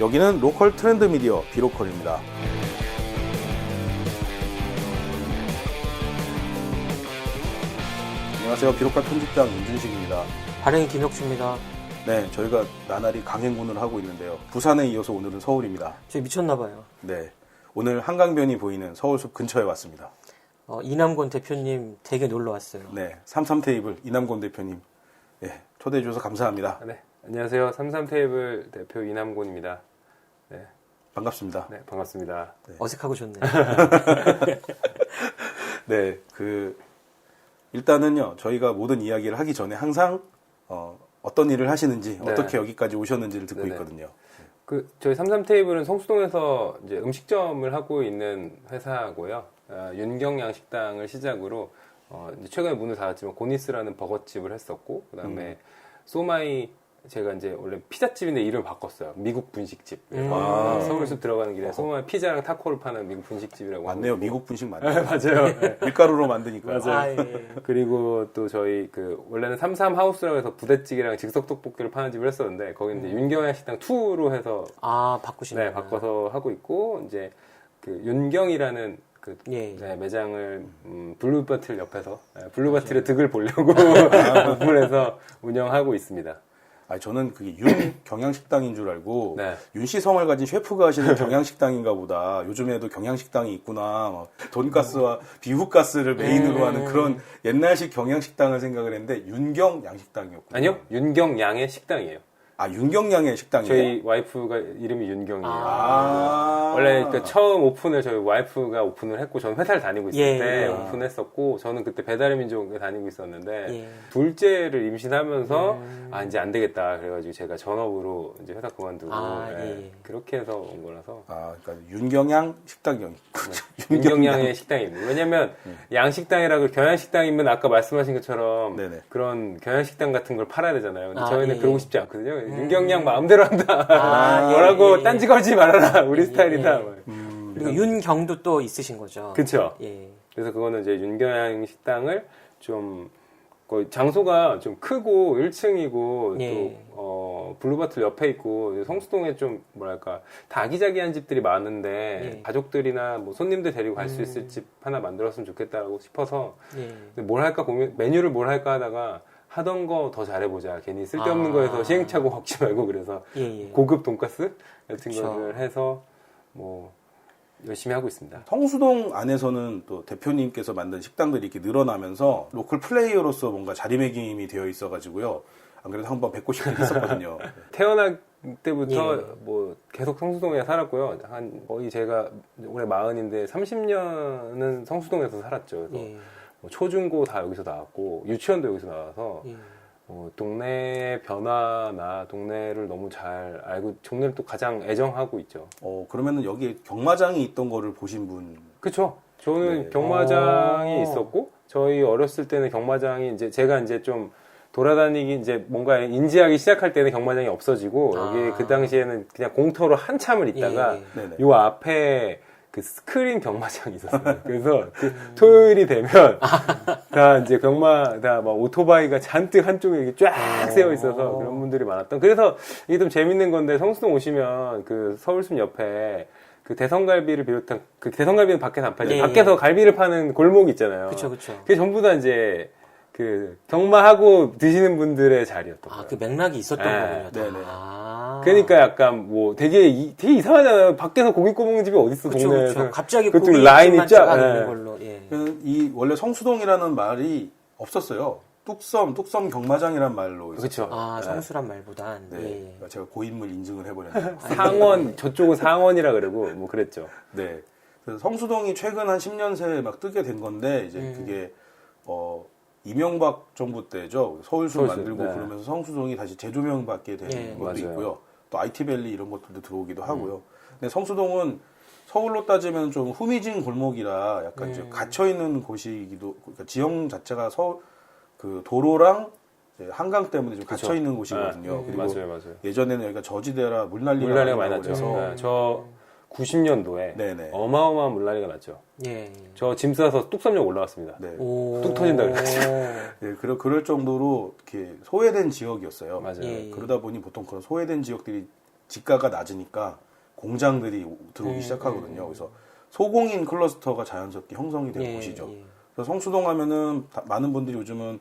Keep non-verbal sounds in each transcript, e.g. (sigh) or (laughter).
여기는 로컬 트렌드 미디어 비로컬입니다. 안녕하세요. 비로컬 편집장 윤준식입니다. 발행이 김혁주입니다. 네, 저희가 나날이 강행군을 하고 있는데요. 부산에 이어서 오늘은 서울입니다. 저 미쳤나봐요. 네, 오늘 한강변이 보이는 서울숲 근처에 왔습니다. 어, 이남권 대표님 되게 놀러 왔어요. 네, 삼삼 테이블 이남곤 대표님, 예, 초대해 주셔서 감사합니다. 네, 안녕하세요. 삼삼 테이블 대표 이남곤입니다. 네, 반갑습니다. 네, 반갑습니다. 어색하고 좋네요. (laughs) 네, 그 일단은요 저희가 모든 이야기를 하기 전에 항상 어, 떤 일을 하시는지 네. 어떻게 여기까지 오셨는지를 듣고 네네. 있거든요. 그 저희 삼삼 테이블은 성수동에서 이제 음식점을 하고 있는 회사고요. 아, 윤경 양 식당을 시작으로 어, 이제 최근에 문을 닫았지만 고니스라는 버거집을 했었고 그다음에 소마이 제가 이제 원래 피자집인데 이름을 바꿨어요. 미국 분식집. 음. 아. 서울숲 들어가는 길에 소마이 피자랑 타코를 파는 미국 분식집이라고 맞네요. 미국 분식 네, 맞네요. 맞아요. (laughs) 네. 밀가루로 만드니까. 맞아요. 아, 예. 그리고 또 저희 그 원래는 삼삼 하우스라고 해서 부대찌개랑 즉석 떡볶이를 파는 집을 했었는데 거기는 이제 윤경양 식당 2로 해서 아, 바꾸시네. 네 바꿔서 하고 있고 이제 그 윤경이라는 그 예. 네, 매장을 음, 블루바틀 옆에서 네, 블루바틀의 득을 보려고 (laughs) (laughs) 오픈해서 운영하고 있습니다. 아니, 저는 그게 윤 (clears throat) 경양식당인 줄 알고 네. 윤씨 성을 가진 셰프가 하시는 경양식당인가 보다. 요즘에도 경양식당이 있구나. 막 돈가스와 비후가스를 메인으로 음. 하는 그런 옛날식 경양식당을 생각을 했는데 윤경 양식당이었군요. 아니요 윤경양의 식당이에요. 아 윤경양의 식당이에요. 저희 와이프가 이름이 윤경이에요. 아. 원래 그 처음 오픈을 저희 와이프가 오픈을 했고 저는 회사를 다니고 있을 예. 때 아. 오픈했었고 저는 그때 배달의 민족에 다니고 있었는데 예. 둘째를 임신하면서 음. 아 이제 안 되겠다 그래가지고 제가 전업으로 이제 회사 그만두고 아, 예, 예. 그렇게 해서 온 거라서 아, 그러니까 윤경양 식당이요. (laughs) 윤경양의 식당입니다. 왜냐면 양식당이라고 경양식당이면 아까 말씀하신 것처럼 네네. 그런 경양식당 같은 걸 팔아야 되잖아요. 근데 아, 저희는 예. 그러고 싶지 않거든요. 윤경양 마음대로 한다. 아, 예, (laughs) 뭐라고 예, 예. 딴지 걸지 말아라. 우리 예, 스타일이다. 예. 뭐. 음, 그리고 윤경도 또 있으신 거죠. 그쵸. 예. 그래서 그거는 이제 윤경양 식당을 좀 거의 장소가 좀 크고 1층이고 예. 또 어, 블루바틀 옆에 있고 성수동에 좀 뭐랄까 다 아기자기한 집들이 많은데 예. 가족들이나 뭐 손님들 데리고 갈수 음. 있을 집 하나 만들었으면 좋겠다라고 싶어서 예. 뭘 할까 고민 메뉴를 뭘 할까 하다가 하던 거 더 잘해보자 괜히 쓸데없는 아. 거에서 시행착오 갖지 말고 그래서 예, 예. 고급 돈가스 같은 그쵸. 거를 해서 뭐 열심히 하고 있습니다. 성수동 안에서는 또 대표님께서 만든 식당들이 이렇게 늘어나면서 로컬 플레이어로서 뭔가 자리매김이 되어 있어가지고요. 안 그래도 한 번 뵙고 싶긴 했었거든요. (laughs) 태어날 때부터 예. 뭐 계속 성수동에 살았고요. 한 거의 제가 올해 마흔인데 30년은 성수동에서 살았죠. 뭐 초중고 다 여기서 나왔고 유치원도 여기서 나와서 예. 어, 동네의 변화나 동네를 너무 잘 알고 동네를 또 가장 애정하고 있죠. 어, 그러면은 여기 경마장이 있던 거를 보신 분. 그렇죠. 저는 네. 경마장이 어. 있었고 저희 어렸을 때는 경마장이 이제 제가 이제 좀 돌아다니기 이제 뭔가 인지하기 시작할 때는 경마장이 없어지고 아. 여기 그 당시에는 그냥 공터로 한참을 있다가 예, 예. 요 앞에 그 스크린 경마장이 있었어요. 그래서 그 토요일이 되면 다 이제 경마 다 막 오토바이가 잔뜩 한쪽에 이렇게 쫙 세워 있어서 그런 분들이 많았던. 그래서 이게 좀 재밌는 건데 성수동 오시면 그 서울숲 옆에 그 대성갈비를 비롯한 그 대성갈비는 밖에서 안 팔죠. 예, 밖에서 예. 갈비를 파는 골목 있잖아요. 그쵸. 그게 전부 다 이제 그 경마하고 드시는 분들의 자리였던 아, 거예요. 그 맥락이 있었던 네. 거군요. 다. 네네. 아. 그러니까 약간 뭐 되게 이, 되게 이상하잖아요. 밖에서 고기 구워먹는 집이 어디 있어 그쵸, 동네에서. 그쵸. 갑자기 쫙, 쫙 예. 있는 걸로. 예. 그이 원래 성수동이라는 말이 없었어요. 뚝섬, 뚝섬 경마장이란 말로. 있었어요. 아, 네. 성수란 말보단. 네. 예. 그러니까 제가 고인물 인증을 해버렸네요. (laughs) 상원 저쪽은 상원이라 그러고 뭐 그랬죠. 네. 그래서 성수동이 최근 한 10년 새에 막 뜨게 된 건데 이제 음. 그게 어 이명박 정부 때죠. 서울숲 서울숲, 만들고 네. 그러면서 성수동이 다시 재조명 받게 된 예. 것도 맞아요. 있고요. 또 IT밸리 이런 것들도 들어오기도 하고요. 근데 성수동은 서울로 따지면 좀 후미진 골목이라 약간 이제 음. 갇혀 있는 곳이기도 그러니까 지형 자체가 서 그 도로랑 한강 때문에 좀 갇혀 있는 곳이거든요. 네. 그리고 맞아요, 맞아요. 예전에는 여기가 저지대라 물난리가 물난리가 많이 났죠. 그래서 네, 저 90년도에 네네. 어마어마한 물난리가 났죠. 예. 저 짐 싸서 뚝섬역 올라왔습니다. 네. 오. 뚝 터진다 그래가지고. (laughs) 네, 그럴, 그럴 정도로 이렇게 소외된 지역이었어요. 맞아요. 예. 그러다 보니 보통 그런 소외된 지역들이 지가가 낮으니까 공장들이 오- 들어오기 음, 시작하거든요. 그래서 소공인 클러스터가 자연스럽게 형성이 되는 예, 곳이죠. 예. 그래서 성수동 하면은 다- 많은 분들이 요즘은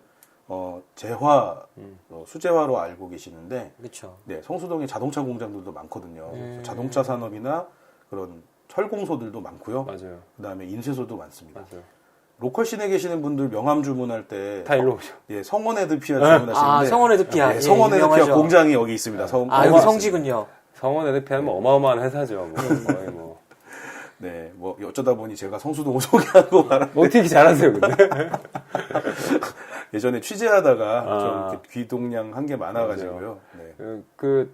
어, 재화, 음. 어, 수재화로 알고 계시는데 그렇죠. 네, 성수동에 자동차 공장들도 많거든요. 그래서 음. 자동차 산업이나 그런 철공소들도 많고요. 맞아요. 그다음에 인쇄소도 많습니다. 맞아요. 로컬 시내 계시는 분들 명함 주문할 때 다 일로 오죠. 예, 성원 에드피아 주문하시는데 아, 성원 에드피아. 네, 예, 성원 에드피아 유명하죠. 공장이 여기 있습니다. 성, 아, 여기 성지군요. 성원 에드피아는 어마어마한 회사죠. 뭐 거의 뭐. (laughs) 네, 뭐 어쩌다 보니 제가 성수동 소개하고 말한 뭐 어떻게 잘하세요, 근데? (laughs) 예전에 취재하다가 아. 좀 귀동량 한 게 많아가지고요. 네. 그, 그,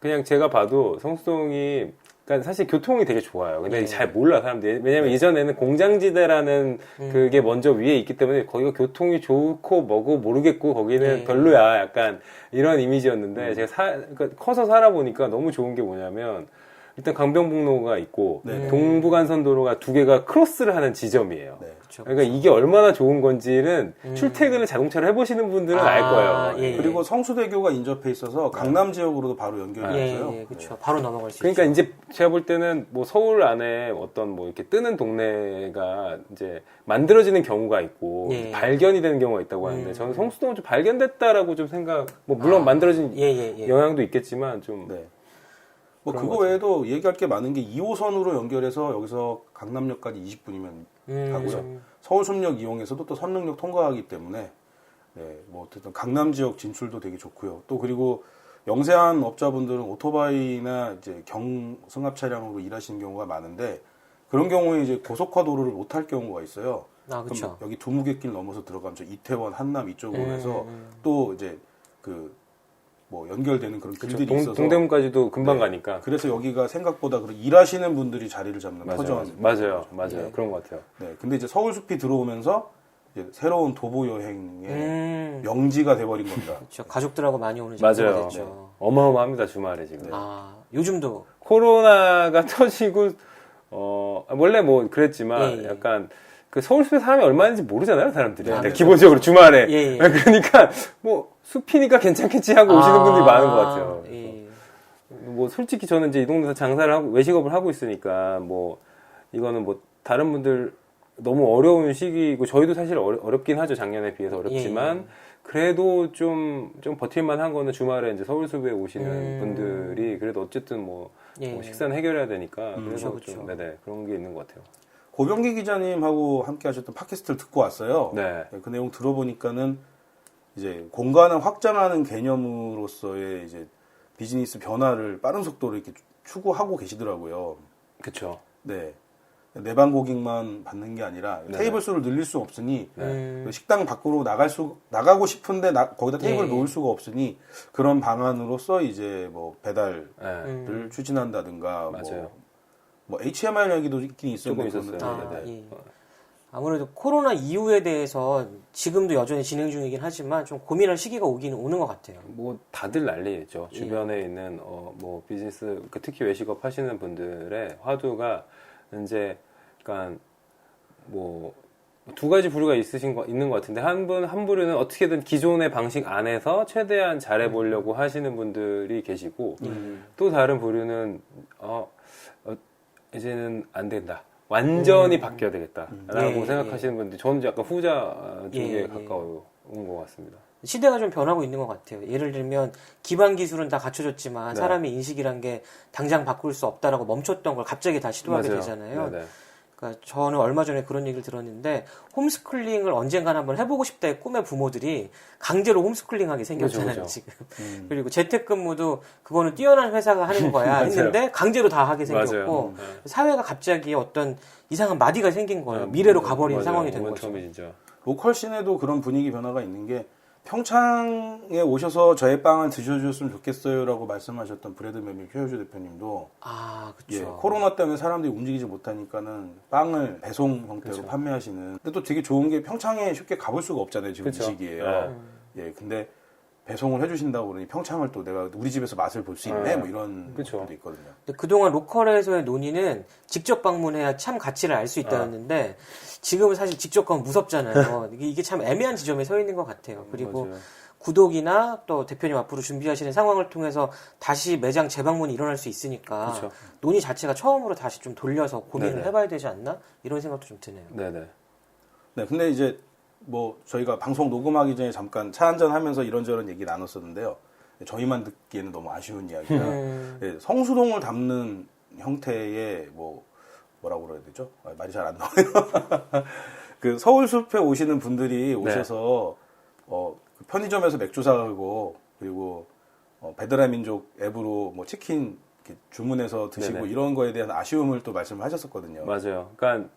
그냥 제가 봐도 성수동이, 그러니까 사실 교통이 되게 좋아요. 근데 네. 잘 몰라, 사람들이. 왜냐면 예전에는 공장지대라는 음. 그게 먼저 위에 있기 때문에 거기가 교통이 좋고 뭐고 모르겠고 거기는 네. 별로야. 약간 이런 이미지였는데 음. 제가 사, 그러니까 커서 살아보니까 너무 좋은 게 뭐냐면 일단 강변북로가 있고 네. 동부간선도로가 두 개가 크로스를 하는 지점이에요. 네. 그렇죠. 그러니까 이게 얼마나 좋은 건지는 음. 출퇴근을 자동차로 해보시는 분들은 아, 알 거예요. 예, 예. 그리고 성수대교가 인접해 있어서 강남 지역으로도 바로 연결이 예, 됐어요. 예, 그렇죠. 바로 넘어갈 수 그러니까 있죠. 이제 제가 볼 때는 뭐 서울 안에 어떤 뭐 이렇게 뜨는 동네가 이제 만들어지는 경우가 있고 예. 발견이 되는 경우가 있다고 하는데 음. 저는 성수동은 좀 발견됐다라고 좀 생각 뭐 물론 아, 만들어진 예, 예, 예. 영향도 있겠지만 좀 네. 뭐 그거 것 외에도 얘기할 게 많은 게 2호선으로 연결해서 여기서 강남역까지 20분이면 음, 가고요. 서울숲역 이용해서도 또 선릉역 통과하기 때문에 네, 뭐 어쨌든 강남 지역 진출도 되게 좋고요. 또 그리고 영세한 업자분들은 오토바이나 이제 경 승합 차량으로 일하시는 경우가 많은데 그런 경우에 이제 고속화 도로를 못 탈 경우가 있어요. 아, 그럼. 여기 두무개길 넘어서 들어가면 저 이태원, 한남 이쪽으로 음, 해서 음. 또 이제 그 뭐 연결되는 그런 그렇죠. 길들이 동, 있어서 동대문까지도 금방 네. 가니까 그래서 여기가 생각보다 그런 일하시는 분들이 자리를 잡는 맞아요, 터전 맞아요, 맞아요, 네. 그런 것 같아요. 네, 근데 이제 서울숲이 들어오면서 이제 새로운 도보 여행의 음, 명지가 돼버린 겁니다. (laughs) 그렇죠. 가족들하고 많이 오는 맞아요. 됐죠. 네. 어마어마합니다 주말에 지금. 아, 요즘도 코로나가 (laughs) 터지고 어 원래 뭐 그랬지만 예, 예. 약간 그 서울숲에 사람이 얼마인지 모르잖아요 사람들이 네. 기본적으로 주말에 예, 예. (laughs) 그러니까 뭐 숲이니까 괜찮겠지 하고 오시는 아, 분들이 많은 것 같아요 예. 뭐 솔직히 저는 이제 이 동네에서 장사를 하고 외식업을 하고 있으니까 뭐 이거는 뭐 다른 분들 너무 어려운 시기고 저희도 사실 어려, 어렵 긴 하죠 작년에 비해서 어렵지만 예, 예. 그래도 좀 좀 버틸만 한 거는 주말에 이제 서울 숲에 오시는 음. 분들이 그래도 어쨌든 뭐, 예. 뭐 식사는 해결해야 되니까 음, 그래서 그쵸, 좀 그쵸. 네네 그런 게 있는 것 같아요. 고병기 기자님하고 함께 하셨던 팟캐스트를 듣고 왔어요. 네. 네, 그 내용 들어보니까는 이제 공간을 확장하는 개념으로서의 이제 비즈니스 변화를 빠른 속도로 이렇게 추구하고 계시더라고요. 그렇죠. 네. 내방 고객만 받는 게 아니라 네. 테이블 수를 늘릴 수 없으니 음, 그 식당 밖으로 나갈 수 나가고 싶은데 나- 거기다 테이블 예. 놓을 수가 없으니 그런 방안으로서 이제 뭐 배달을 네. 음. 추진한다든가 맞아요. 뭐, 뭐 HMR 얘기도 있긴 있었는데 조금 그거는 있었어요. 아, 네, 네. 예. 아무래도 코로나 이후에 대해서 지금도 여전히 진행 중이긴 하지만 좀 고민할 시기가 오긴 오는 것 같아요. 뭐 다들 난리죠. 예. 주변에 있는 어 뭐 비즈니스 그 특히 외식업 하시는 분들의 화두가 이제 그러니까 뭐두 가지 부류가 있으신 거 있는 것 같은데 한 분 한 부류는 어떻게든 기존의 방식 안에서 최대한 잘해 보려고 하시는 분들이 계시고 음. 또 다른 부류는 어, 어, 이제는 안 된다. 완전히 바뀌어야 되겠다라고 음. 예, 생각하시는 분들 저는 약간 후자 쪽에 예, 예. 가까운 것 같습니다. 시대가 좀 변하고 있는 것 같아요. 예를 들면 기반 기술은 다 갖춰졌지만 네. 사람의 인식이란 게 당장 바꿀 수 없다라고 멈췄던 걸 갑자기 다 시도하게 맞아요. 되잖아요. 네네. 그러니까 저는 얼마 전에 그런 얘기를 들었는데 홈스쿨링을 언젠간 한번 해보고 싶다의 꿈의 부모들이 강제로 홈스쿨링하게 생겼잖아요 그죠, 그죠. 지금. 음. 그리고 재택근무도 그거는 뛰어난 회사가 하는 (laughs) 거야. 했는데 강제로 다 하게 생겼고 맞아요. 네. 사회가 갑자기 어떤 이상한 마디가 생긴 거예요. 네, 미래로 맞아요. 가버린 맞아요. 상황이 된 거죠. 모멘텀이 진짜. 로컬 시내도 그런 분위기 변화가 있는 게 평창에 오셔서 저의 빵을 드셔주셨으면 좋겠어요라고 말씀하셨던 브레드 메밀 효효주 대표님도 아, 예, 그렇죠. 코로나 때문에 사람들이 움직이지 못하니까는 빵을 배송 형태로 판매하시는. 근데 또 되게 좋은 게 평창에 쉽게 가볼 수가 없잖아요 지금 그쵸. 이 시기에요. 네. 예, 근데 배송을 해주신다고 그러니 평창을 또 내가 우리 집에서 맛을 볼 수 있네 네. 뭐 이런 그쵸. 것도 있거든요. 근데 그동안 로컬에서의 논의는 직접 방문해야 참 가치를 알 수 있다였는데 지금은 사실 직접 가면 무섭잖아요. (laughs) 이게, 참 애매한 지점에 서 있는 것 같아요. 그리고 맞아요. 구독이나 또 대표님 앞으로 준비하시는 상황을 통해서 다시 매장 재방문이 일어날 수 있으니까 그렇죠. 논의 자체가 처음으로 다시 좀 돌려서 고민을 네네. 해봐야 되지 않나 이런 생각도 좀 드네요. 네네. 네, 근데 이제 뭐 저희가 방송 녹음하기 전에 잠깐 차 한잔 하면서 이런저런 얘기 나눴었는데요. 저희만 듣기에는 너무 아쉬운 이야기가 음. 네, 성수동을 담는 형태의 뭐 뭐라고 그래야 되죠? 아, 말이 잘 안 나와요. (laughs) 그 서울 숲에 오시는 분들이 오셔서 어, 그 편의점에서 맥주 사고 그리고 어, 배달의 민족 앱으로 뭐 치킨 주문해서 드시고 네네. 이런 거에 대한 아쉬움을 또 말씀을 하셨었거든요. 맞아요. 그러니까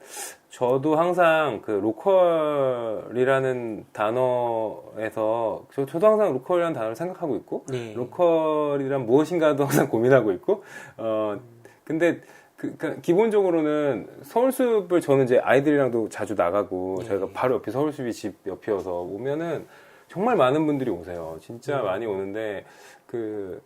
저도 항상 그 로컬이라는 단어에서 저, 저도 항상 로컬이라는 단어를 생각하고 있고 네. 로컬이란 무엇인가도 (laughs) 항상 고민하고 있고 어 근데 그, 그러니까 기본적으로는 서울숲을 저는 이제 아이들이랑도 자주 나가고 네. 저희가 바로 옆에 서울숲이 집 옆이어서 오면은 정말 많은 분들이 오세요. 진짜 많이 오는데 그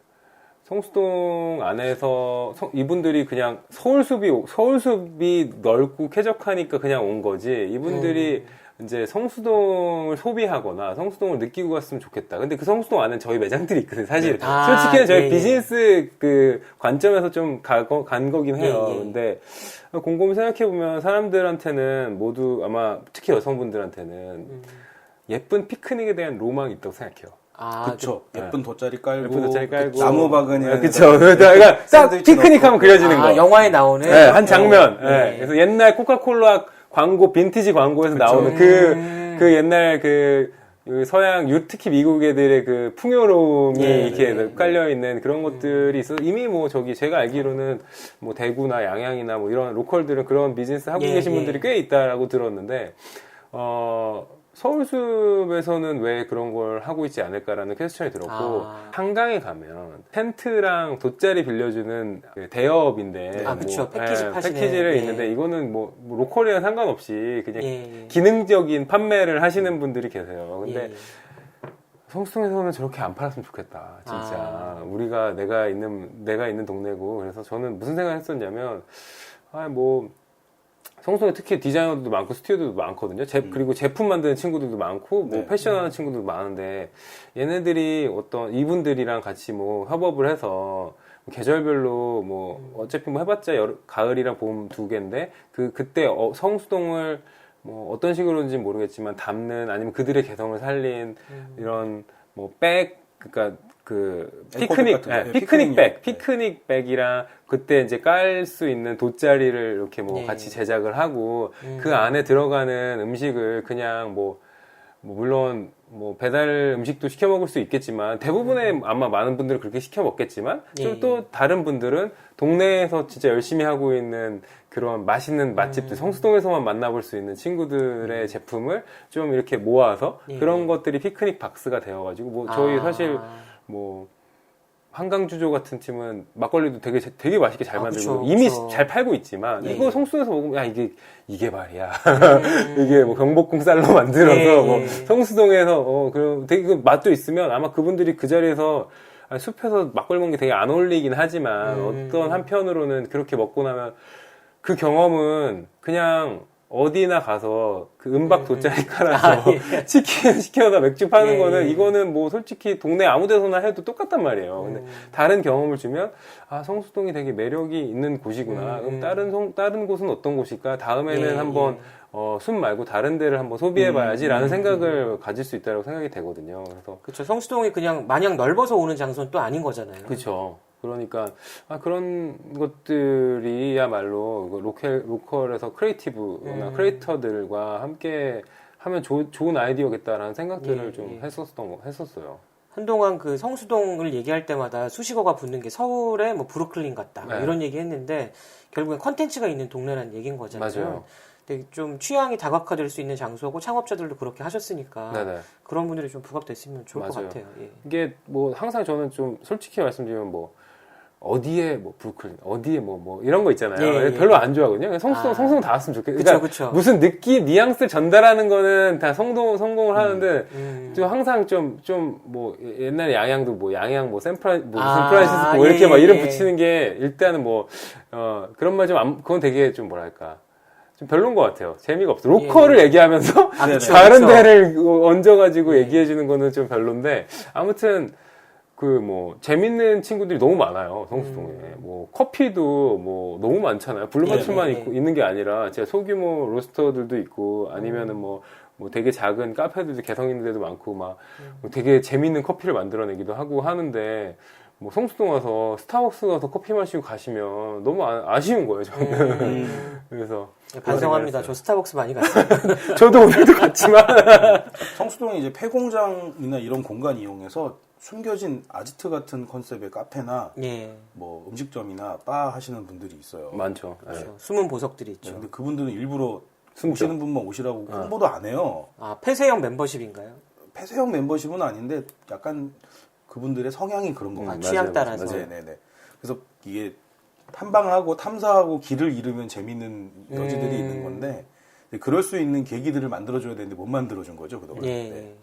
성수동 안에서 성- 이분들이 그냥 서울숲이 서울숲이 넓고 쾌적하니까 그냥 온 거지 이분들이 이제 성수동을 소비하거나 성수동을 느끼고 갔으면 좋겠다. 근데 그 성수동 안에 저희 매장들이 있거든요. 사실 네. 아, 솔직히 저희 예, 예. 비즈니스 그 관점에서 좀 가, 간 거긴 해요. 예, 예. 근데 곰곰이 생각해 보면 사람들한테는 모두 아마 특히 여성분들한테는 음. 예쁜 피크닉에 대한 로망이 있다고 생각해요. 아, 그쵸. 네. 예쁜 돗자리 깔고, 예쁜 돗자리 깔고 나무 바구니 안에다가 그쵸. 그러니까 딱 샌드위치 피크닉 하면 넣고. 그려지는 거. 아, 영화에 나오는 네, 한 장면. 네. 네. 그래서 옛날 코카콜라 광고, 빈티지 광고에서 그쵸. 나오는 음. 그, 그 옛날 그, 그 서양, 유, 특히 미국 애들의 그 풍요로움이 예, 이렇게 예. 깔려 있는 그런 것들이 있어. 이미 뭐 저기 제가 알기로는 뭐 대구나 양양이나 뭐 이런 로컬들은 그런 비즈니스 하고 예, 계신 예. 분들이 꽤 있다라고 들었는데, 어, 서울숲에서는 왜 그런 걸 하고 있지 않을까라는 퀘스천이 들었고, 아. 한강에 가면 텐트랑 돗자리 빌려주는 그 대여업인데 아, 그쵸. 패키지 파시는, 패키지를 예. 있는데 이거는 뭐, 뭐 로컬이랑 상관없이 그냥 예, 예. 기능적인 판매를 하시는 분들이 계세요. 근데 예, 예. 성수동에서는 저렇게 안 팔았으면 좋겠다. 진짜 아. 우리가 내가 있는 내가 있는 동네고 그래서 저는 무슨 생각을 했었냐면 아뭐 성수동에 특히 디자이너들도 많고 스튜디오도 많거든요. 제- 그리고 제품 만드는 친구들도 많고 뭐 네. 패션하는 친구들도 많은데 얘네들이 어떤 이분들이랑 같이 뭐 협업을 해서 계절별로 뭐 어차피 뭐 해봤자 여름, 가을이랑 봄 두 개인데 그 그때 어, 성수동을 뭐 어떤 식으로인지 모르겠지만 담는 아니면 그들의 개성을 살린 이런 뭐 백 그러니까 그 피크닉 같은 거, 예, 예, 피크닉 피크닉용. 백 피크닉 백이랑 그때 이제 깔 수 있는 돗자리를 이렇게 뭐 네. 같이 제작을 하고 음. 그 안에 들어가는 음식을 그냥 뭐, 뭐 물론 뭐 배달 음식도 시켜 먹을 수 있겠지만 대부분의 아마 많은 분들은 그렇게 시켜 먹겠지만 예. 좀또 다른 분들은 동네에서 진짜 열심히 하고 있는 그런 맛있는 맛집들 성수동에서만 만나볼 수 있는 친구들의 제품을 좀 이렇게 모아서 예. 그런 것들이 피크닉 박스가 되어가지고 뭐 저희 아. 사실 뭐 한강주조 같은 팀은 막걸리도 되게 되게 맛있게 잘 아, 만들고 그쵸, 이미 그쵸. 잘 팔고 있지만 예. 이거 성수에서 먹으면 야 이게 이게 말이야 음. (laughs) 이게 뭐 경복궁 쌀로 만들어서 예, 뭐 예. 성수동에서 어 그럼 되게 그 맛도 있으면 아마 그분들이 그 자리에서 아니, 숲에서 막걸리 먹는 게 되게 안 어울리긴 하지만 음. 어떤 한편으로는 그렇게 먹고 나면 그 경험은 그냥 어디나 가서 그 은박 돗자리 깔아서 아, 예. (laughs) 치킨 시켜서 맥주 파는 예, 거는 예. 이거는 뭐 솔직히 동네 아무 데서나 해도 똑같단 말이에요. 근데 음. 다른 경험을 주면 아 성수동이 되게 매력이 있는 곳이구나. 음, 그럼 음. 다른 성 다른 곳은 어떤 곳일까? 다음에는 예, 한번 예. 어, 숲 말고 다른 데를 한번 소비해봐야지라는 음, 생각을 가질 수 있다고 생각이 되거든요. 그래서 그렇죠. 성수동이 그냥 마냥 넓어서 오는 장소는 또 아닌 거잖아요. 그렇죠. 그러니까 아, 그런 것들이야말로 그 로컬 로컬에서 크리에이티브나 음. 크리에이터들과 함께 하면 조- 좋은 아이디어겠다라는 생각들을 예, 좀 예. 했었던 거- 했었어요. 한동안 그 성수동을 얘기할 때마다 수식어가 붙는 게 서울의 뭐 브루클린 같다 뭐 네. 이런 얘기 했는데 결국엔 컨텐츠가 있는 동네라는 얘기인 거잖아요. 맞아요. 근데 좀 취향이 다각화될 수 있는 장소고 창업자들도 그렇게 하셨으니까 네네. 그런 분들이 좀 부각됐으면 좋을 것 맞아요. 같아요. 예. 이게 뭐 항상 저는 좀 솔직히 말씀드리면 뭐 어디에 뭐 브루클린 어디에 뭐 뭐 이런 거 있잖아요. 예, 예. 별로 안 좋아하거든요. 성수동 아. 성수동 다 왔으면 좋겠어요. 그쵸, 그러니까 그쵸. 무슨 느낌 뉘앙스 전달하는 거는 다 성동 성공을 하는데 음. 좀 항상 좀 좀 뭐 옛날에 양양도 뭐 양양 뭐 샌프라 뭐 무슨 아, 프란시스코 뭐 예, 이렇게 막 예, 이름 예. 붙이는 게 일단은 뭐 어 그런 말좀 그건 되게 좀 뭐랄까 좀 별론 것 같아요. 재미가 없어. 로컬을 얘기하면서 아. (laughs) 그쵸, 다른 그쵸. 데를 얹어가지고 얘기해주는 거는 좀 별론데 아무튼 그 뭐 재밌는 친구들이 너무 많아요 성수동에 뭐 커피도 뭐 너무 많잖아요 블루마트만 네, 네, 있고 네. 있는 게 아니라 진짜 소규모 로스터들도 있고 아니면은 뭐 뭐 되게 작은 카페들도 개성 있는 데도 많고 막 뭐 되게 재밌는 커피를 만들어내기도 하고 하는데 뭐 성수동 와서 스타벅스 가서 커피 마시고 가시면 너무 아, 쉬운 거예요 저는 음. (laughs) 그래서 반성합니다. 저 스타벅스 많이 갔어요. (laughs) 저도 오늘도 갔지만 (laughs) 성수동에 이제 폐공장이나 이런 공간 이용해서 숨겨진 아지트 같은 컨셉의 카페나 예. 뭐 음식점이나 바 하시는 분들이 있어요. 많죠 네. 그렇죠. 숨은 보석들이 있죠. 근데 그분들은 일부러 숨죠. 오시는 분만 오시라고 홍보도 안 해요. 아, 폐쇄형 멤버십인가요? 폐쇄형 멤버십은 아닌데 약간 그분들의 성향이 그런 것 음, 같아요. 취향 맞아요, 따라서. 네네네. 그래서 이게 탐방하고 탐사하고 길을 잃으면 재밌는 여지들이 음. 있는 건데 그럴 수 있는 계기들을 만들어줘야 되는데 못 만들어준 거죠 그동안. 예. 네.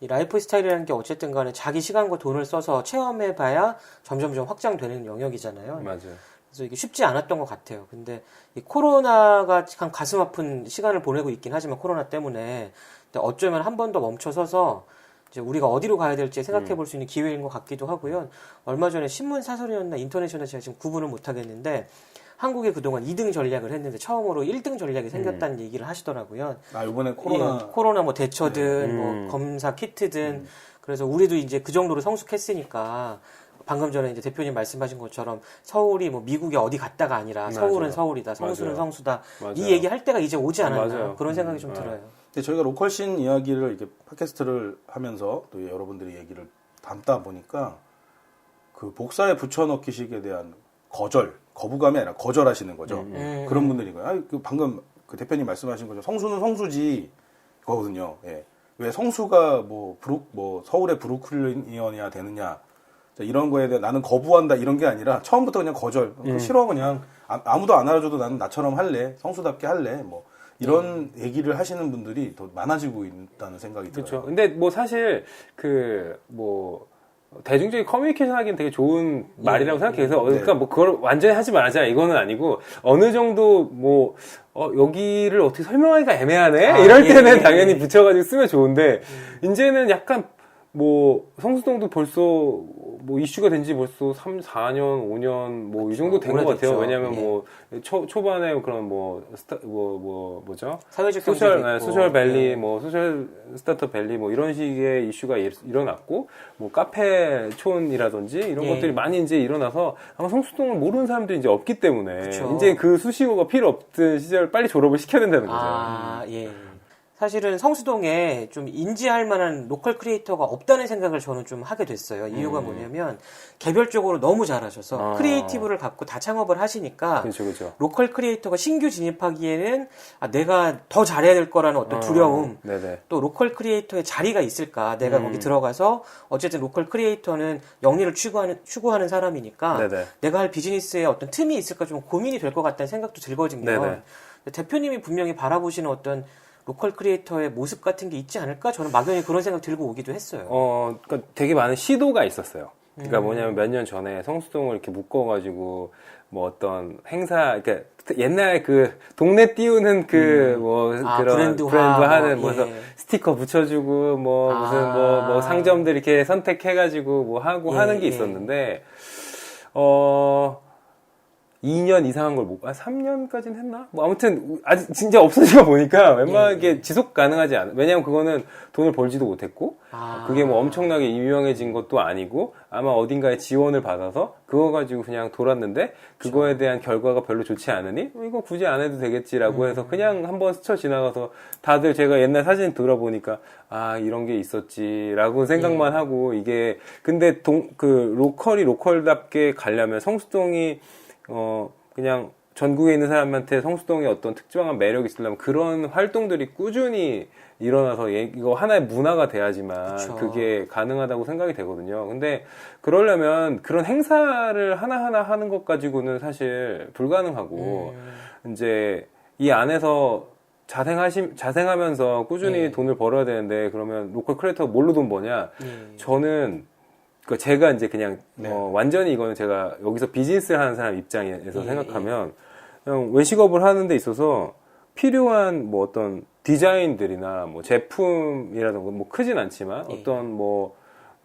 이 라이프 스타일이라는 게 어쨌든 간에 자기 시간과 돈을 써서 체험해 봐야 점점점 확장되는 영역이잖아요. 맞아요 그래서 이게 쉽지 않았던 것 같아요. 근데 이 코로나가 참 가슴 아픈 시간을 보내고 있긴 하지만 코로나 때문에 어쩌면 한 번 더 멈춰서서 이제 우리가 어디로 가야 될지 생각해 볼 수 있는 기회인 것 같기도 하고요. 얼마 전에 신문 사설이었나 인터넷이었나 제가 지금 구분을 못 하겠는데 한국이 그동안 2등 전략을 했는데 처음으로 1등 전략이 생겼다는 얘기를 하시더라고요. 아 이번에 코로나 예, 코로나 뭐 대처든 음. 뭐 검사 키트든 그래서 우리도 이제 그 정도로 성숙했으니까 방금 전에 이제 대표님 말씀하신 것처럼 서울이 뭐 미국에 어디 갔다가 아니라 맞아요. 서울은 서울이다, 성수는 맞아요. 성수다 맞아요. 이 얘기 할 때가 이제 오지 않았나 맞아요. 그런 생각이 좀 음. 들어요. 근데 저희가 로컬씬 이야기를 이렇게 팟캐스트를 하면서 또 여러분들이 얘기를 담다 보니까 그 복사에 붙여넣기식에 대한 거절, 거부감이 아니라 거절하시는 거죠. 음. 그런 분들이 거예요. 아, 그 방금 그 대표님 말씀하신 거죠. 성수는 성수지 거거든요. 예. 왜 성수가 뭐 브룩 뭐 서울의 브루클린이어야 되느냐 자, 이런 거에 대해 나는 거부한다 이런 게 아니라 처음부터 그냥 거절 그 싫어 그냥 아, 무도안 알아줘도 나는 나처럼 할래 성수답게 할래 뭐 이런 얘기를 하시는 분들이 더 많아지고 있다는 생각이 들어요. 그렇죠. 근데 뭐 사실 그뭐 대중적인 커뮤니케이션 하기는 되게 좋은 말이라고 생각해서 그러니까 뭐 그걸 완전히 하지 말자 이거는 아니고 어느 정도 뭐 어, 여기를 어떻게 설명하기가 애매하네? 아, 이럴 예, 때는 예, 당연히 예. 붙여가지고 쓰면 좋은데 이제는 약간 뭐 성수동도 벌써 뭐 이슈가 된 지 벌써 3, 4년, 5년 뭐 이 정도 된 것. 같아요. 왜냐하면 예. 뭐 초, 초반에 그런 뭐 스타 뭐 뭐 뭐죠? 사회적 소셜 네. 소셜 밸리 예. 뭐 소셜 스타트업 밸리 뭐 이런 식의 이슈가 일- 일어났고 뭐 카페촌이라든지 이런 예. 것들이 많이 이제 일어나서 아마 성수동을 모르는 사람들이 이제 없기 때문에 그쵸. 이제 그 수식어가 필요 없던 시절 빨리 졸업을 시켜야 된다는 거죠. 아, 예. 사실은 성수동에 좀 인지할 만한 로컬 크리에이터가 없다는 생각을 저는 좀 하게 됐어요. 이유가 뭐냐면 개별적으로 너무 잘하셔서 음. 아. 크리에이티브를 갖고 다 창업을 하시니까 그렇죠, 그렇죠. 로컬 크리에이터가 신규 진입하기에는 아, 내가 더 잘해야 될 거라는 어떤 두려움 아. 또 로컬 크리에이터의 자리가 있을까 내가 음. 거기 들어가서 어쨌든 로컬 크리에이터는 영리를 추구하는 추구하는 사람이니까 네네. 내가 할 비즈니스에 어떤 틈이 있을까 좀 고민이 될 것 같다는 생각도 들거든요. 네네. 대표님이 분명히 바라보시는 어떤 로컬 크리에이터의 모습 같은 게 있지 않을까 저는 막연히 그런 생각 들고 오기도 했어요. 어, 그러니까 되게 많은 시도가 있었어요. 음. 그러니까 뭐냐면 몇 년 전에 성수동을 이렇게 묶어가지고 뭐 어떤 행사, 그러니까 옛날 그 동네 띄우는 그뭐 아, 그런 브랜드화, 브랜드 하는 뭐, 뭐 그래서 예. 스티커 붙여주고 뭐 아. 무슨 뭐 뭐 상점들 이렇게 선택해가지고 뭐 하고 예, 하는 게 예. 있었는데 어. 2년 이상한 걸 못, 아, 3년까지는 했나? 뭐, 아무튼, 아직 진짜 없어진 거 보니까 (laughs) 웬만하게 지속 가능하지 않아. 왜냐면 그거는 돈을 벌지도 못했고, 아. 그게 뭐 엄청나게 유명해진 것도 아니고 아마 어딘가에 지원을 받아서 그거 가지고 그냥 돌았는데 그거에 대한 결과가 별로 좋지 않으니 어, 이거 굳이 안 해도 되겠지라고 해서 그냥 한번 스쳐 지나가서 다들 제가 옛날 사진 들어보니까 아 이런 게 있었지라고 생각만 하고 이게 근데 동 그 로컬이 로컬답게 가려면 성수동이 어 그냥 전국에 있는 사람한테 성수동의 어떤 특정한 매력이 있으려면 그런 활동들이 꾸준히 일어나서 얘- 이거 하나의 문화가 돼야지만 그쵸. 그게 가능하다고 생각이 되거든요. 근데 그러려면 그런 행사를 하나하나 하는 것 가지고는 사실 불가능하고 음. 이제 이 안에서 자생하시, 자생하면서 꾸준히 네. 돈을 벌어야 되는데 그러면 로컬 크리에이터가 뭘로 돈 버냐? 예. 저는 그 제가 이제 그냥 네. 어, 완전히 이거는 제가 여기서 비즈니스를 하는 사람 입장에서 예, 생각하면 그냥 외식업을 하는 데 있어서 필요한 뭐 어떤 디자인들이나 뭐 제품이라든가 뭐 크진 않지만 예. 어떤 뭐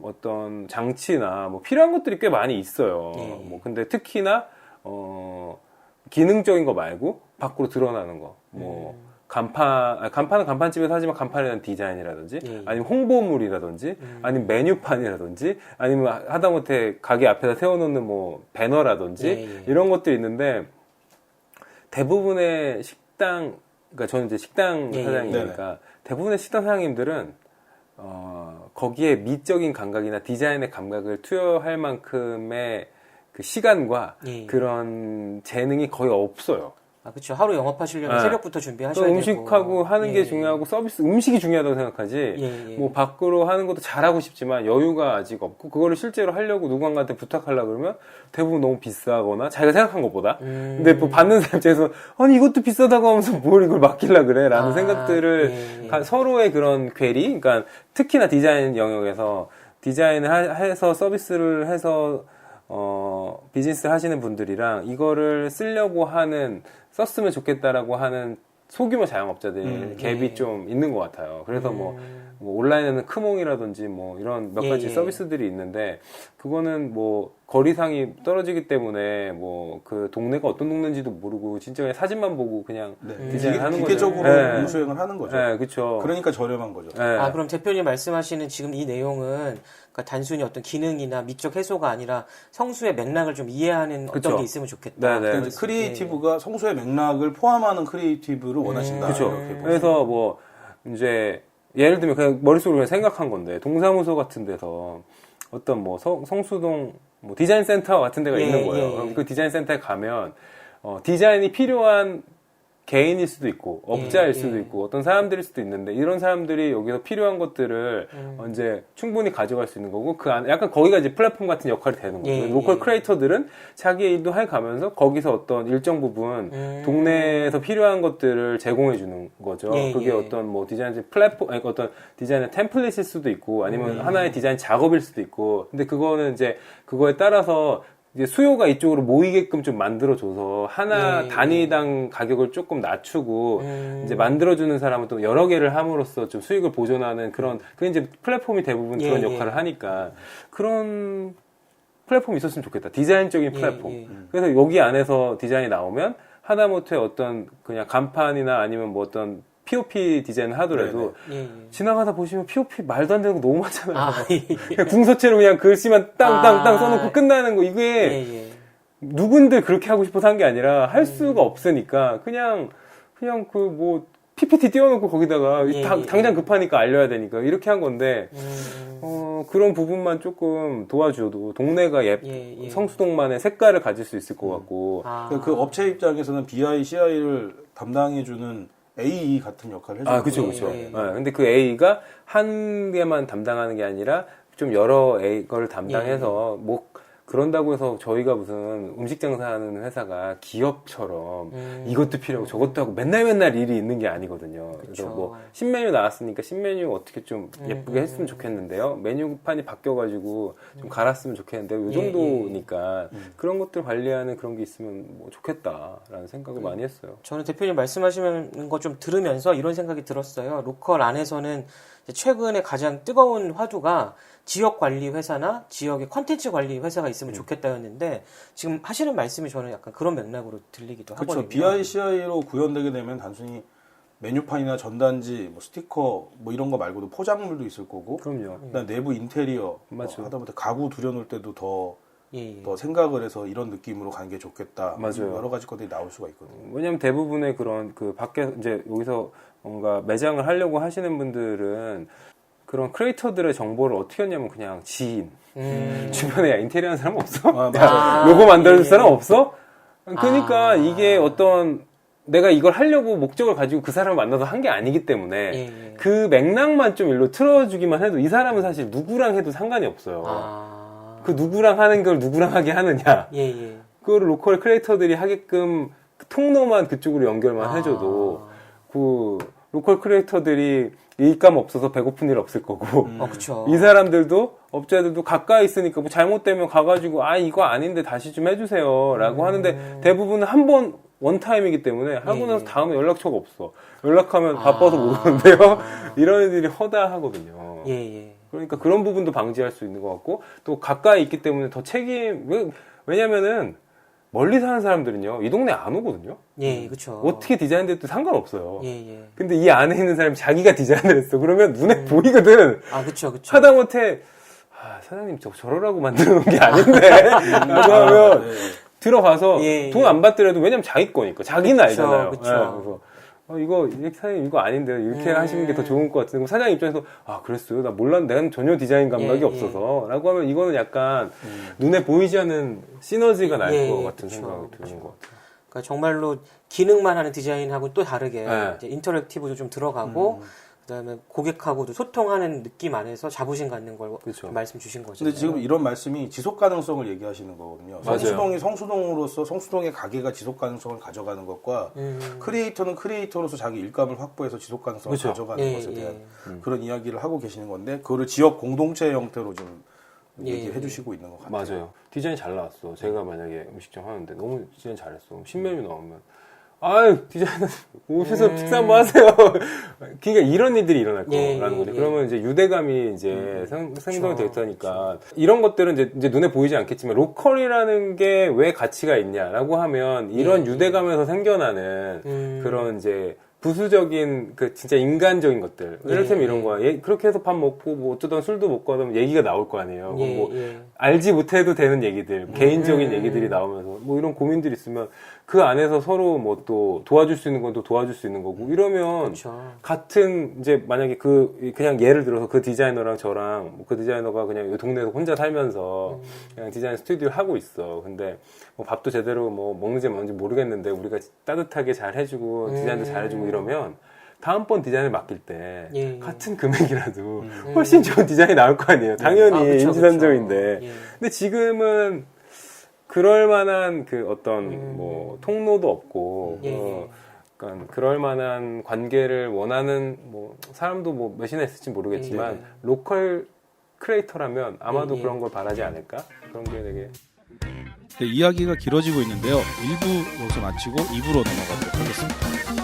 어떤 장치나 뭐 필요한 것들이 꽤 많이 있어요. 예. 뭐 근데 특히나 어 기능적인 거 말고 밖으로 드러나는 거. 뭐 음. 간판 아니, 간판은 간판집에서 하지만 간판에 대한 디자인이라든지 예. 아니면 홍보물이라든지 음. 아니면 메뉴판이라든지 아니면 하다못해 가게 앞에다 세워놓는 뭐 배너라든지 예, 예. 이런 것들이 있는데 대부분의 식당 그러니까 저는 이제 식당 예, 예. 사장이니까 대부분의 식당 사장님들은 어, 거기에 미적인 감각이나 디자인의 감각을 투여할 만큼의 그 시간과 예. 그런 재능이 거의 없어요. 아, 그렇죠. 하루 영업하시려면 네. 새벽부터 또 준비하셔야 되고. 음식하고 하는 예, 게 중요하고 서비스 음식이 중요하다고 생각하지. 예, 예. 뭐 밖으로 하는 것도 잘하고 싶지만 여유가 아직 없고 그거를 실제로 하려고 누군가한테 부탁하려 그러면 대부분 너무 비싸거나 자기가 생각한 것보다. 음. 근데 뭐 받는 사람 입장에서 아니 이것도 비싸다고 하면서 뭘 이걸 맡길라 그래라는 아, 생각들을 예, 예. 가- 서로의 그런 괴리, 그러니까 특히나 디자인 영역에서 디자인을 하- 해서 서비스를 해서 어 비즈니스 하시는 분들이랑 이거를 쓰려고 하는 썼으면 좋겠다라고 하는 소규모 자영업자들 음, 갭이 예. 좀 있는 것 같아요. 그래서 뭐, 음. 뭐 온라인에는 크몽이라든지 뭐 이런 몇 예, 가지 예. 서비스들이 있는데 그거는 뭐 거리상이 떨어지기 때문에 뭐 그 동네가 어떤 동네인지도 모르고 진짜 그냥 사진만 보고 그냥 네. 음. 디자인 하는 거죠. 기계적으로 네. 운수행을 하는 거죠. 네, 그렇죠. 그러니까 저렴한 거죠. 네. 아, 그럼 대표님 말씀하시는 지금 이 내용은 그러니까 단순히 어떤 기능이나 미적 해소가 아니라 성수의 맥락을 좀 이해하는 어떤 그쵸. 게 있으면 좋겠다. 네, 네. 그러니까 크리에이티브가 성소의 맥락을 포함하는 크리에이티브를 원하신다. 그렇죠. 이렇게 보시면 그래서 뭐 이제 예를 들면 그냥 머릿속으로 그냥 생각한 건데 동사무소 같은 데서 어떤 뭐 성, 성수동 뭐 디자인 센터 같은 데가 예, 있는 거예요. 예, 예. 그럼 그 디자인 센터에 가면 어, 디자인이 필요한 개인일 수도 있고 업자일 예, 수도 예. 있고 어떤 사람들일 수도 있는데 이런 사람들이 여기서 필요한 것들을 음. 어, 이제 충분히 가져갈 수 있는 거고 그 안에 약간 거기가 이제 플랫폼 같은 역할이 되는 거죠. 예, 로컬 예. 크리에이터들은 자기의 일도 해 가면서 거기서 어떤 일정 부분 음. 동네에서 필요한 것들을 제공해 주는 거죠. 예, 그게 예. 어떤 뭐 디자인 플랫폼, 아니 어떤 디자인의 템플릿일 수도 있고 아니면 음. 하나의 디자인 작업일 수도 있고. 근데 그거는 이제 그거에 따라서 이제 수요가 이쪽으로 모이게끔 좀 만들어줘서 하나 예, 예. 단위당 가격을 조금 낮추고 음. 이제 만들어주는 사람은 또 여러 개를 함으로써 좀 수익을 보존하는 그런 그 이제 플랫폼이 대부분 예, 그런 예. 역할을 하니까 그런 플랫폼이 있었으면 좋겠다. 디자인적인 예, 플랫폼. 예. 그래서 여기 안에서 디자인이 나오면 하다못해 어떤 그냥 간판이나 아니면 뭐 어떤 POP 디자인을 하더라도 예, 예. 지나가다 보시면 POP 말도 안 되는 거 너무 많잖아요. 아, 예, 궁서체로 그냥 글씨만 땅땅땅 아. 써놓고 끝나는 거 이게 예, 예. 누군들 그렇게 하고 싶어서 한 게 아니라 할 음. 수가 없으니까 그냥 그냥 그 뭐 PPT 띄워놓고 거기다가 예, 당- 예. 당장 급하니까 알려야 되니까 이렇게 한 건데 음, 어, 그런 부분만 조금 도와줘도 동네가 예, 예, 예. 성수동만의 색깔을 가질 수 있을 것 같고 아, 그, 그 업체 입장에서는 BI, CI를 담당해주는 AE 같은 역할을 해주는 아, 그쵸, 거죠. 그쵸. 예, 예. 예, 근데 그 A가 한 개만 담당하는 게 아니라 좀 여러 A 걸 담당해서 예. 뭐 그런다고 해서 저희가 무슨 음식 장사하는 회사가 기업처럼 음. 이것도 필요하고 저것도 하고 맨날 맨날 일이 있는 게 아니거든요. 그래서 그쵸. 뭐 신메뉴 나왔으니까 신메뉴 어떻게 좀 음, 예쁘게 음, 했으면 좋겠는데요. 메뉴판이 바뀌어가지고 좀 갈았으면 좋겠는데요. 이 예, 정도니까 음. 그런 것들 관리하는 그런 게 있으면 뭐 좋겠다라는 생각을 음. 많이 했어요. 저는 대표님 말씀하시는 거 좀 들으면서 이런 생각이 들었어요. 로컬 안에서는 최근에 가장 뜨거운 화두가 지역 관리 회사나 지역의 컨텐츠 관리 회사가 있으면 좋겠다였는데 지금 하시는 말씀이 저는 약간 그런 맥락으로 들리기도 그렇죠. 하거든요. BI, CI로 구현되게 되면 단순히 메뉴판이나 전단지, 뭐 스티커 뭐 이런 거 말고도 포장물도 있을 거고, 그럼요. 그다음 내부 인테리어. 뭐 하다못해 가구 두려놓을 때도 더, 예, 예. 더 생각을 해서 이런 느낌으로 가는 게 좋겠다. 맞아요. 여러 가지 것들이 나올 수가 있거든요. 왜냐면 대부분의 그런 그 밖에 이제 여기서 뭔가 매장을 하려고 하시는 분들은 그런 크리에이터들의 정보를 어떻게 했냐면 그냥 지인 음. 주변에 야 인테리어 하는 사람 없어? 아, 야, 맞아요. 로고 만들어줄 예. 사람 없어? 그러니까 아. 이게 어떤 내가 이걸 하려고 목적을 가지고 그 사람을 만나서 한 게 아니기 때문에 예, 예. 그 맥락만 좀 일로 틀어주기만 해도 이 사람은 사실 누구랑 해도 상관이 없어요. 아. 그 누구랑 하는 걸 누구랑 하게 하느냐. 예, 예. 그거를 로컬 크리에이터들이 하게끔 그 통로만 그쪽으로 연결만 아. 해줘도 그 로컬 크리에이터들이 일감 없어서 배고픈 일 없을 거고 어, 그쵸. 이 사람들도 업자들도 가까이 있으니까 뭐 잘못되면 가가지고 아 이거 아닌데 다시 좀 해주세요라고 음. 하는데 대부분은 한 번 원타임이기 때문에 하고 예, 나서 예. 다음에 연락처가 없어. 연락하면 아. 바빠서 못 오는데요. (laughs) 이런 애들이 허다하거든요. 예, 예. 그러니까 그런 부분도 방지할 수 있는 것 같고 또 가까이 있기 때문에 더 책임 왜, 왜냐면은 멀리 사는 사람들은요 이 동네 안 오거든요. 예, 그쵸. 어떻게 디자인돼도 상관없어요. 예, 예. 근데 이 안에 있는 사람이 자기가 디자인을 했어. 그러면 눈에 보이거든. 아, 그쵸, 그쵸. 하다못해 아, 사장님 저 저러라고 만들어 놓은 게 아닌데 (laughs) 라고 하면 네. 들어가서 예, 돈 예. 안 받더라도 왜냐면 자기 거니까 자기는 그쵸, 알잖아요. 그쵸. 예, 그래서 어, 이거 사장님 이거 아닌데 이렇게 음. 하시는 게 더 좋은 것 같은데 사장님 입장에서 아 그랬어요 나 몰랐는데 내가 전혀 디자인 감각이 예, 없어서 라고 하면 이거는 약간 눈에 보이지 않는 시너지가 날것 예, 예, 같은 그쵸, 생각이 그쵸. 드는 것 같아요. 그러니까 정말로 기능만 하는 디자인하고 또 다르게 네. 인터랙티브도 좀 들어가고 음. 그다음에 고객하고도 소통하는 느낌 안에서 자부심 갖는 걸 그쵸. 말씀 주신 거죠. 근데 지금 이런 말씀이 지속 가능성을 얘기하시는 거거든요. 맞아요. 성수동이 성수동으로서 성수동의 가게가 지속 가능성을 가져가는 것과 음. 크리에이터는 크리에이터로서 자기 일감을 확보해서 지속 가능성을 그쵸. 가져가는 예, 것에 예. 대한 그런 이야기를 하고 계시는 건데 그거를 지역 공동체 형태로 좀 예, 얘기해 예. 주시고 있는 것 같아요. 맞아요. 디자인 잘 나왔어. 제가 만약에 음식점 하는데 너무 디자인 잘했어. 신메뉴 나오면 아유 디자이너 (laughs) 오셔서 음. 식사 한번 하세요. (laughs) 그러니까 이런 일들이 일어날 예, 거라는 예, 거죠. 예. 그러면 이제 유대감이 이제 생, 생성이 그쵸, 됐다니까 이런 것들은 이제, 이제 눈에 보이지 않겠지만 로컬이라는 게 왜 가치가 있냐라고 하면 이런 예, 유대감에서 생겨나는 음. 그런 이제 부수적인 그 진짜 인간적인 것들 이를테면 예, 이런 예. 거야 예, 그렇게 해서 밥 먹고 뭐 어쩌다 술도 먹고 하면 얘기가 나올 거 아니에요 예, 뭐 예. 알지 못해도 되는 얘기들, 개인적인 음. 얘기들이 나오면서 뭐 이런 고민들이 있으면 그 안에서 서로 뭐 또 도와줄 수 있는 건 또 도와줄 수 있는 거고 이러면 그렇죠. 같은 이제 만약에 그 그냥 예를 들어서 그 디자이너랑 저랑 뭐그 디자이너가 그냥 이 동네에서 혼자 살면서 그냥 디자인 스튜디오 하고 있어. 근데 뭐 밥도 제대로 뭐 먹는지 뭔지 모르겠는데 우리가 따뜻하게 잘 해주고 디자인도 잘 해주고 이러면 다음번 디자인을 맡길 때 예. 같은 금액이라도 훨씬 좋은 디자인이 나올 거 아니에요. 당연히 아, 그쵸, 인지상정인데. 그쵸. 예. 근데 지금은 그럴 만한 그 어떤 음. 뭐 통로도 없고 예, 어, 그러니까 그럴 만한 관계를 원하는 뭐 사람도 뭐 몇이나 있을지 모르겠지만 예. 로컬 크리에이터라면 아마도 예, 예. 그런 걸 바라지 않을까 그런 게 되게 네, 이야기가 길어지고 있는데요. 1부 여기서 마치고 2부로 넘어가도록 하겠습니다.